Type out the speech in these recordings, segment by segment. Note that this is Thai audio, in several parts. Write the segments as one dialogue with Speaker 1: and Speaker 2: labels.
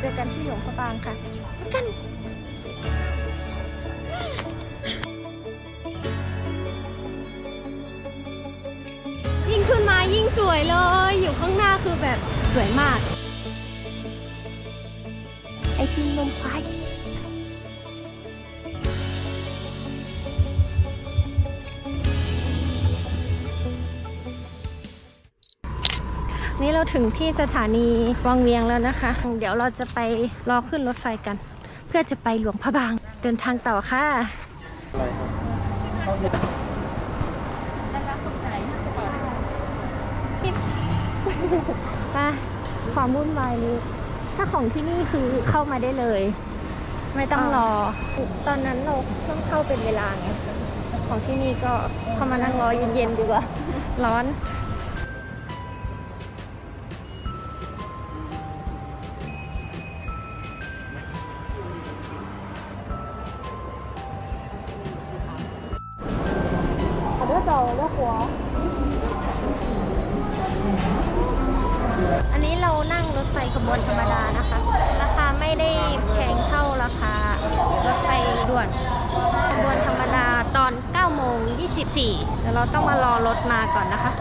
Speaker 1: เจอกันที่หลวงพระบางค่ะกันยิ่งขึ้นมายิ่งสวยเลย อยู่ข้างหน้าคือแบบสวยมาก เราถึงที่สถานีวังเวียงแล้วนะคะ เดี๋ยวเราจะไปรอขึ้นรถไฟกัน เพื่อจะไปหลวงพระบาง เดินทางต่อค่ะไปความวุ่นวายนี้ ถ้าของที่นี่คือเข้ามาได้เลย ไม่ต้องรอ ตอนนั้นเราต้องเข้าเป็นเวลาไงของที่นี่ก็เข้ามานั่งรอเย็นๆดีกว่า ร้อน อันนี้เรานั่งรถไฟขบวนธรรมดานะคะ ราคาไม่ได้แพงเท่าราคารถไฟด่วนขบวนธรรมดาตอน9โมง24เดี๋ยวเราต้องมารอรถมาก่อนนะคะ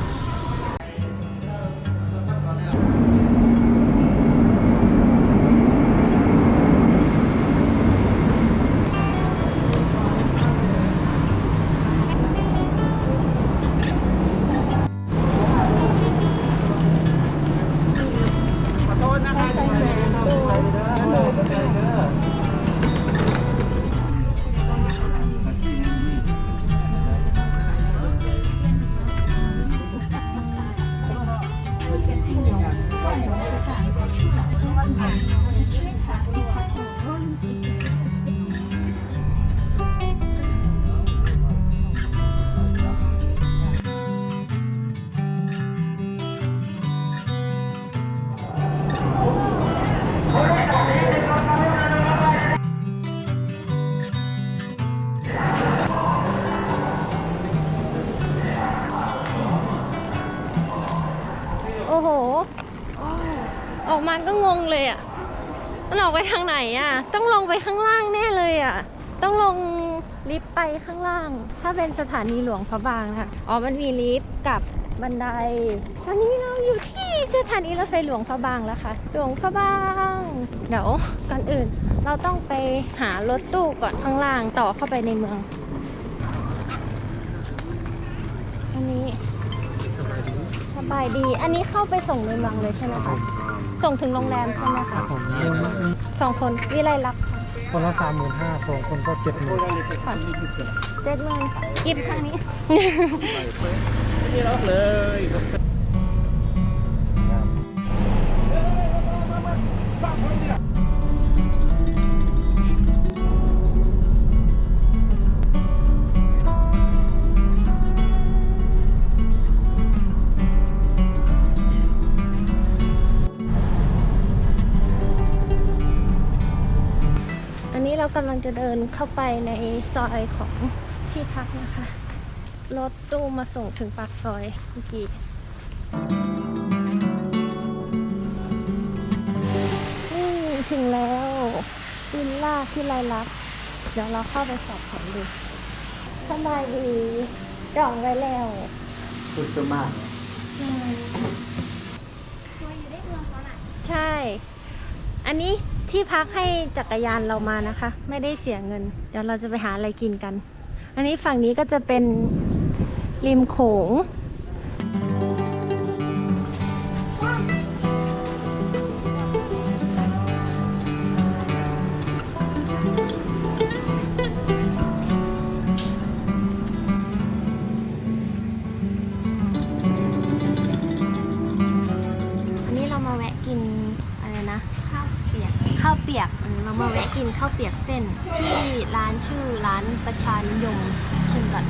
Speaker 1: มันออกไปทางไหนอะ ต้องลงไปข้างล่างแน่เลยอะ ต้องลงลิฟต์ไปข้างล่าง ถ้าเป็นสถานีหลวงพระบางนะคะอ๋อ มันมีลิฟต์กับบันได ตอนนี้เราอยู่ที่สถานีรถไฟหลวงพระบางแล้วค่ะ หลวงพระบาง เดี๋ยวก่อนอื่น เราต้องไปหารถตู้ก่อนข้างล่างต่อเข้าไปในเมือง อันนี้ สบายดี อันนี้เข้าไปส่งในเมืองเลยใช่ไหมคะ ส่งถึงโรงแรมใช่ไหมคะ
Speaker 2: ผม
Speaker 1: สองคนวิไลลักษณ์ค่ะ
Speaker 2: คนละสามหมื่นห้าสองคนก็เจ็ดหมื่น
Speaker 1: ค่ะเจ็ดหมื่นกิฟต์ครั้งนี้
Speaker 3: นี่รับเลย
Speaker 1: กำลังจะเดินเข้าไปในซอยของที่พักนะคะ รถตู้มาส่งถึงปากซอยเมื่อกี้นี่ถึงแล้ววิลล่าที่ไรลักษณ์เดี๋ยวเราเข้าไปสอบถามดูสบายดีจองไว้แล้ว
Speaker 3: คุณสมาน
Speaker 1: ใช่ อันนี้ ที่พักให้จักรยานเรามานะคะ ไม่ได้เสียเงิน เดี๋ยวเราจะไปหาอะไรกินกัน อันนี้ฝั่งนี้ก็จะเป็นริมโขง กินข้าวเปียกเส้น ที่ร้านชื่อร้านประชานิยมชิมก่อน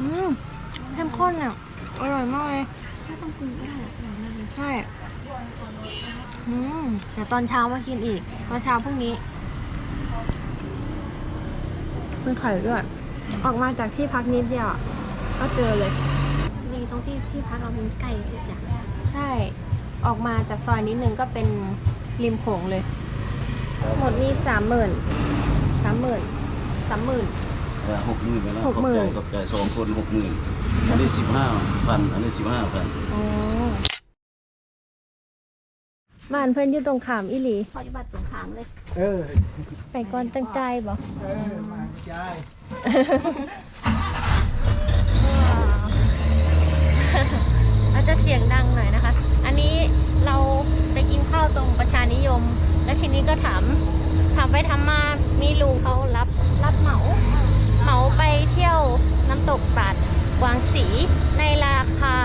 Speaker 1: อืมเข้มข้นอะ อร่อยมากเลยไม่ต้องปรุงก็ได้ใช่อืมเดี๋ยวตอนเช้ามากินอีก ตอนเช้าพรุ่งนี้เป็นไข่ด้วย ออกมาจากที่พักนิดเดียวอะก็เจอเลย ดีตรงที่ที่พักเราเป็นใกล้ทุกอย่างใช่ ออกมาจากซอยนิดนึงก็เป็นริมโขงเลย หมดมีสามหมื่นสามหมื่นสามหมื่น
Speaker 4: หกหมื่นไปแล้ว
Speaker 1: หกหมื่น
Speaker 4: ขอบใจสองคนหกหมื่นอันนี้สิบห้าพันอันนี้สิบห้าพัน
Speaker 1: อ๋อบ้านเพื่อนอยู่ตรงขามอีหลีพออยู่บ้านตรงขามเลย
Speaker 2: เออ
Speaker 1: ไปก่อนตั้งใจบ่
Speaker 2: เออ มาใจาย
Speaker 1: อาจจะเสียงดังหน่อยนะคะอันนี้ เราไปกินข้าวตรงประชานิยม แล้วทีนี้ก็ถามถามไปทำมามีลุงเขารับรับเหมา เหมาไปเที่ยวน้ำตกปาดกวางสีในราคา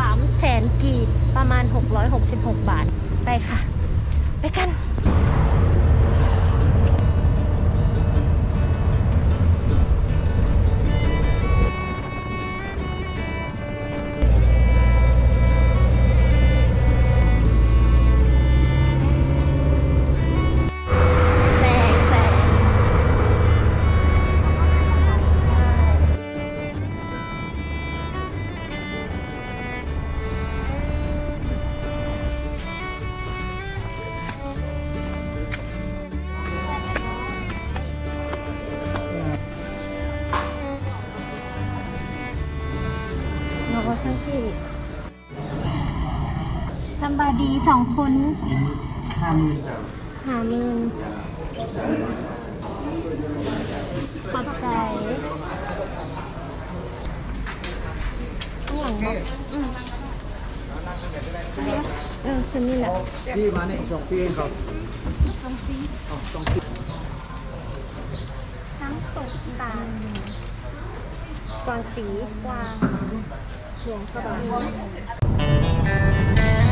Speaker 1: 3แสนกีบประมาณ 666 บาทไปค่ะ ไปกัน
Speaker 2: หาหมื่นครับ
Speaker 1: หาเงินขอบใจข้างหลังบอกอืมเออคือนี่แหละ
Speaker 2: พี่มาเนี่ยสองปีเองครับ
Speaker 1: น้ำตกตาลกวางสีกวางหลวงพระบาง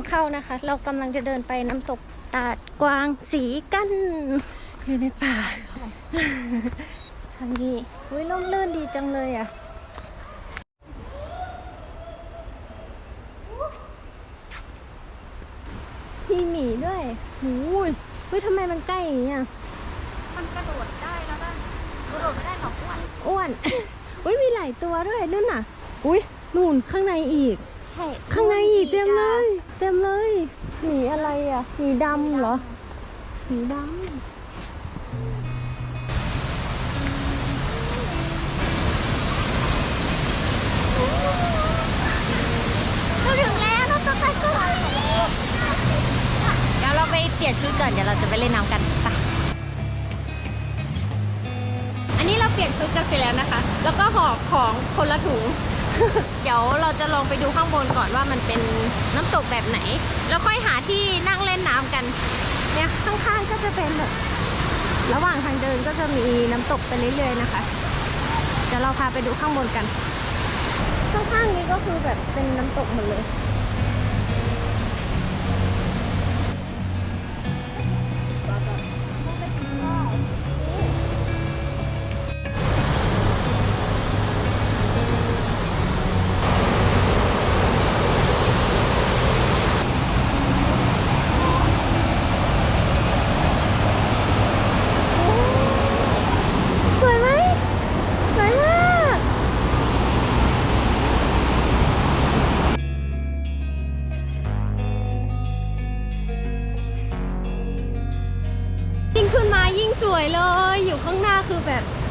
Speaker 1: างเข้านะคะ เรากำลังจะเดินไปน้ำตกตาดกวางสีกันอยู่ในป่า ทางนี้อุ้ยร่มรื่นดีจังเลยอะมีหมีด้วยหูยเฮ้ยทำไมมันใกล้อย่างนี้อะ
Speaker 5: มันกระโดดได้แล้วนะกระโดดไม่ได้หรอกอ้วน
Speaker 1: อ้วน อุ้ยมีหลายตัวด้วยนู่นน่ะ อุ้ยนู่นข้างในอีก
Speaker 5: ใช่
Speaker 1: ข้างในอีกเต็มเลย เต็มเลย หมีอะไรอะ หมีดำเหรอ หมีดำ
Speaker 5: เราถึงแล้วเราต้องไปก่อน
Speaker 1: เดี๋ยวเราไปเปลี่ยนชุดก่อนเดี๋ยวเราจะไปเล่นน้ำกันไปอันนี้เราเปลี่ยนชุดกันเสร็จแล้วนะคะ แล้วก็หอบของคนละถุง เดี๋ยวเราจะลองไปดูข้างบนก่อนว่ามันเป็นน้ำตกแบบไหน แล้วค่อยหาที่นั่งเล่นน้ำกัน เนี่ยข้างๆก็จะเป็นแบบระหว่างทางเดินก็จะมีน้ำตกไปเรื่อยๆนะคะ เดี๋ยวเราพาไปดูข้างบนกัน ข้างๆนี้ก็คือแบบเป็นน้ำตกหมดเลย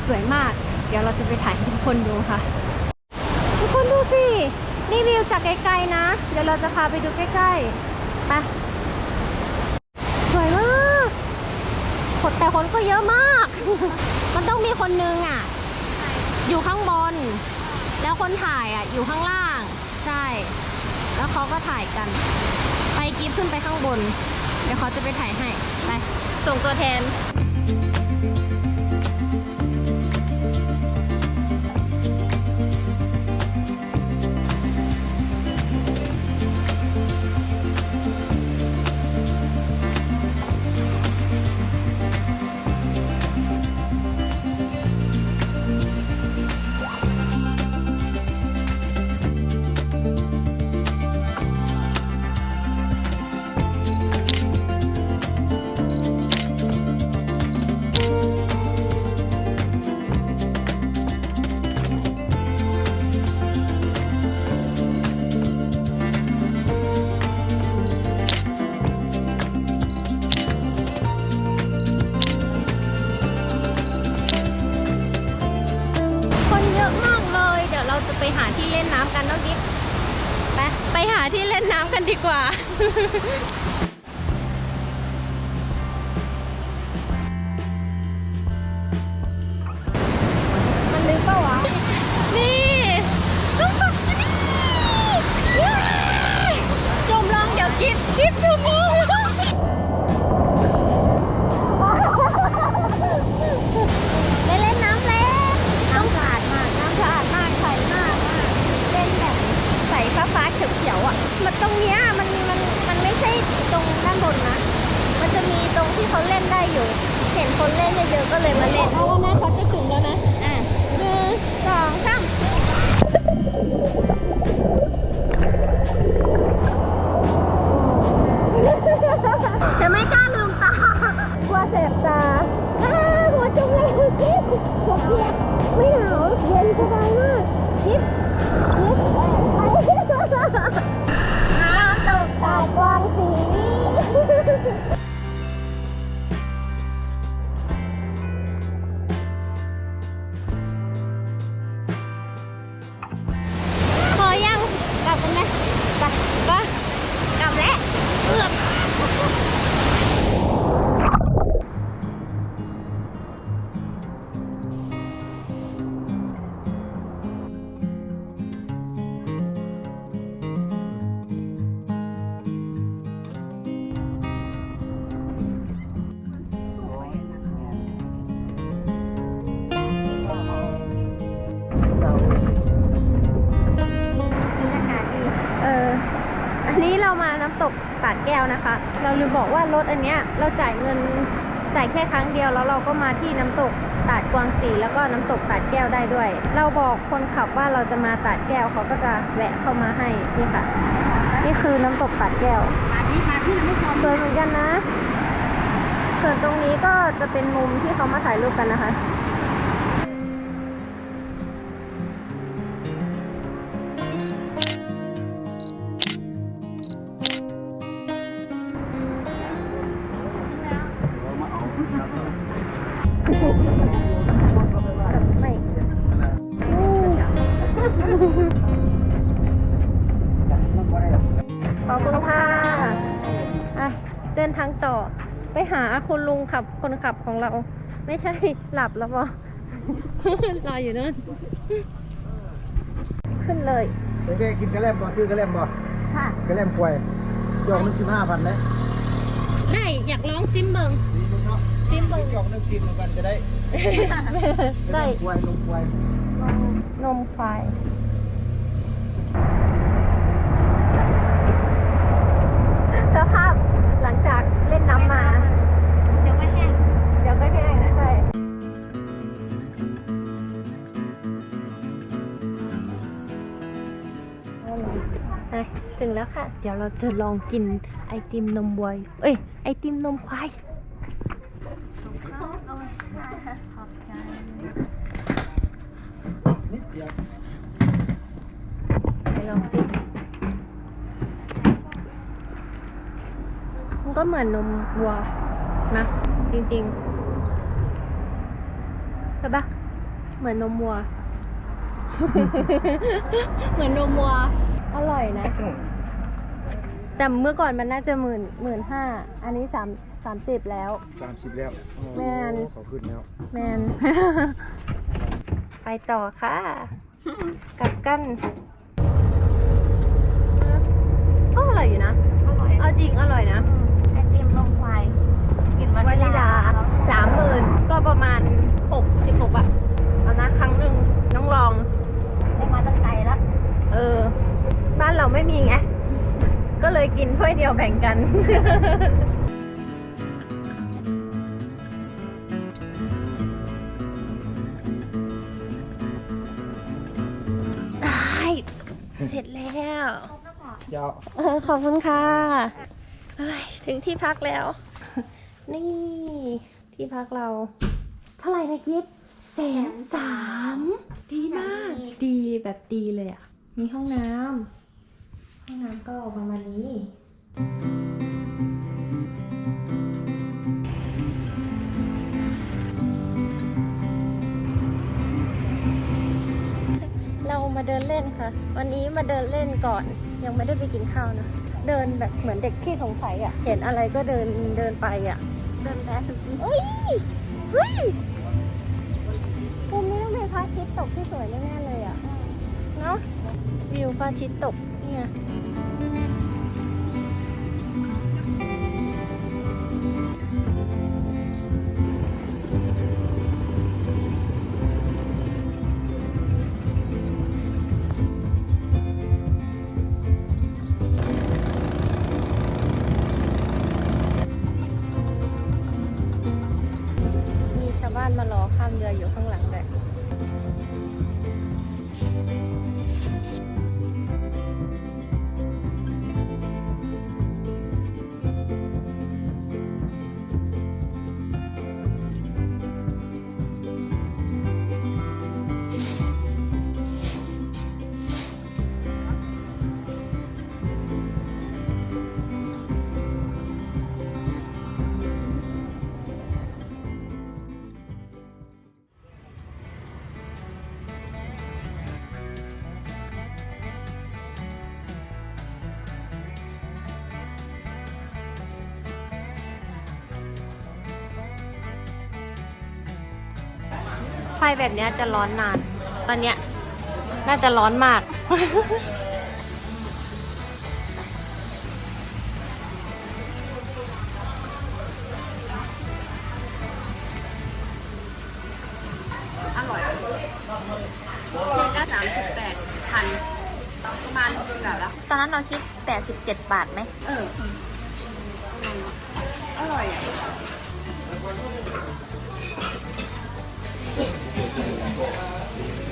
Speaker 1: สวยมาก เดี๋ยวเราจะไปถ่ายให้ทุกคนดูค่ะ ทุกคนดูสิ นี่วิวจากไกลๆนะ เดี๋ยวเราจะพาไปดูใกล้ๆไปสวยมากคนแต่คนก็เยอะมาก มันต้องมีคนนึงอะ อยู่ข้างบน แล้วคนถ่ายอะ อยู่ข้างล่าง ใช่ แล้วเขาก็ถ่ายกัน ไปกิฟขึ้นไปข้างบน เดี๋ยวเขาจะไปถ่ายให้ ไป ส่งตัวแทนกัน ที่เล่นน้ำกันดีกว่า คนเล่นเยอะๆก็เลยมาเล่นเพราะว่าแม่เขาจะถึงแล้วนะอะหนึ่งสองสามจะไม่กล้าลืมตากลัวแสบตาอ้าหัวจมเลยจิ๊บหัวเปียกไม่หนาวเย็นสบายมากจิ๊บจิ๊บไปน้ำตกตาดกวางสี ก้วนะคะ เราลืมบอกว่ารถอันเนี้ยเราจ่ายเงินจ่ายแค่ครั้งเดียวแล้วเราก็มาที่น้ำตกตาดกวางสีแล้วก็น้ำตกตาดแก้วได้ด้วย เราบอกคนขับว่าเราจะมาตาดแก้วเขาก็จะแวะเข้ามาให้นี่ค่ะ นี่คือน้ำตกตาดแก้ว
Speaker 5: มาที่มาที่น้ำชม
Speaker 1: สวยเหมือนกันนะส่วนตรงนี้ก็จะเป็นมุมที่เขามาถ่ายรูปกันนะคะ ขับของเรา ไม่ใช่หลับแล้วปะรออยู่นั่นขึ้นเลย
Speaker 2: เด็กๆกินกระแลมบ่ซื้อกระแลมบ่
Speaker 1: ค่ะ
Speaker 2: กระแลมกล้วยจองมันสิบห้าพันเลย
Speaker 1: ได้อยากลองซิมเบิง
Speaker 2: ดีมั้งเนาะ
Speaker 1: ซิมเบิง
Speaker 2: จองหนึ่งสิบเหมือนกันจะได้
Speaker 1: ได้
Speaker 2: กล้วยนมกล้วย
Speaker 1: นมควาย อะถึงแล้วค่ะ เดี๋ยวเราจะลองกินไอติมนมวัวเอ้ย ไอติมนมควาย
Speaker 5: ขอบใจ
Speaker 2: นิดเดียว
Speaker 1: ไปลองสิมันก็เหมือนนมวัวนะ จริงๆใช่ปะเหมือนนมวัว เหมือนนมวัว อร่อยนะ แต่เมื่อก่อนมันน่าจะหมื่นหมื่นห้า อันนี้สามสามสิบแล้ว
Speaker 2: สามสิบแล้วโอ้
Speaker 1: แม่น
Speaker 2: เขาขึ้นแล้ว
Speaker 1: แมน ไปต่อค่ะ กลับกันก็อร่อยอยู่นะ
Speaker 5: อร่อย
Speaker 1: เอาจริงอร่อยนะ
Speaker 5: ไอติมลมควายกลิ่นวาวานิ
Speaker 1: นิ
Speaker 5: ลา
Speaker 1: ลาสามหมื่นก็ประมาณหกสิบหกอะเอานะครั้งหนึ่งน้องลอง
Speaker 5: ได้มาตั้งไกลแล้ว
Speaker 1: เออบ้านเราไม่มีไง ก็เลยกินถ้วยเดียวแบ่งกันได้เสร็จแล้ว
Speaker 2: เจ้า
Speaker 1: เออขอบคุณค่ะเอ้ยถึงที่พักแล้ว นี่ ที่พักเรา เท่าไหร่นะกิฟแสนสาม ดีมาก ดีแบบดีเลยอะ มีห้องน้ำ ห้องน้ำก็ประมาณนี้ เรามามาเดินเล่นค่ะ วันนี้มาเดินเล่นก่อน ยังไม่ได้ไปกินข้าวนะ เดินแบบเหมือนเด็กที่สงสัยอะ่ะ เห็นอะไรก็เดินเดินไปอะ่ะ
Speaker 5: เดินแพ้ทุกที
Speaker 1: เฮ้ย เฮ้ยมุมนี้ต้องเป็นพระอาทิตย์ตกที่สวยแน่ๆเลยอะ่ะ เนอะวิวพระอาทิตย์ตก เนี่ยมีชาวบ้านมารอข้ามเรืออยู่ข้างหลัง แบบไฟแบบเนี้ยจะร้อนนาน ตอนเนี้ยน่าจะร้อนมาก
Speaker 3: อร่อยนี่ก็สามสิบแปดพันประมาณแบบละ
Speaker 5: ตอนนั้นเราคิด 87 บาทไหม
Speaker 3: เออ อร่อยอะ 本当は。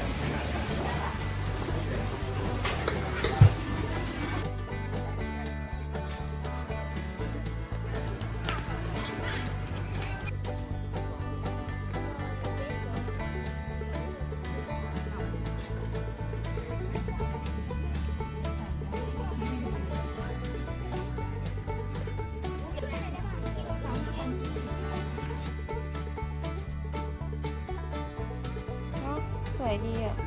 Speaker 1: สวยดีอะ